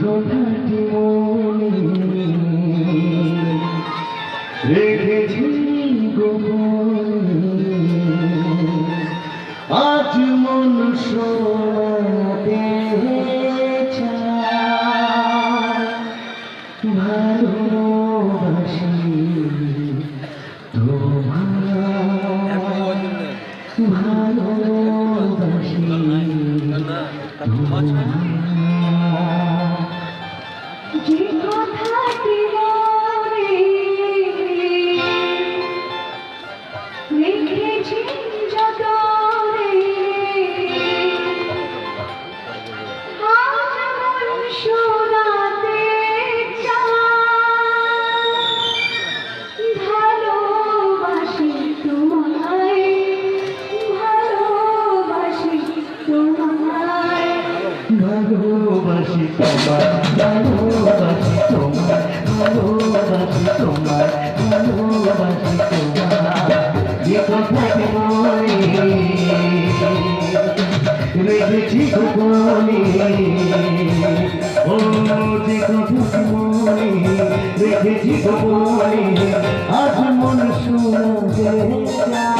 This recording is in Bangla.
কথাটি মনে রেখেছি গোপনে। আজ মন শোনাতে ভালোবাসি তোমায়। ভালোবাসি যে Chico. ভালোবাসি তোমার ভালোবাসি তোমার ভালোবাসি তোমার ভালোবাসি রেখেছি গোপনে আজ মন শুনতে চায়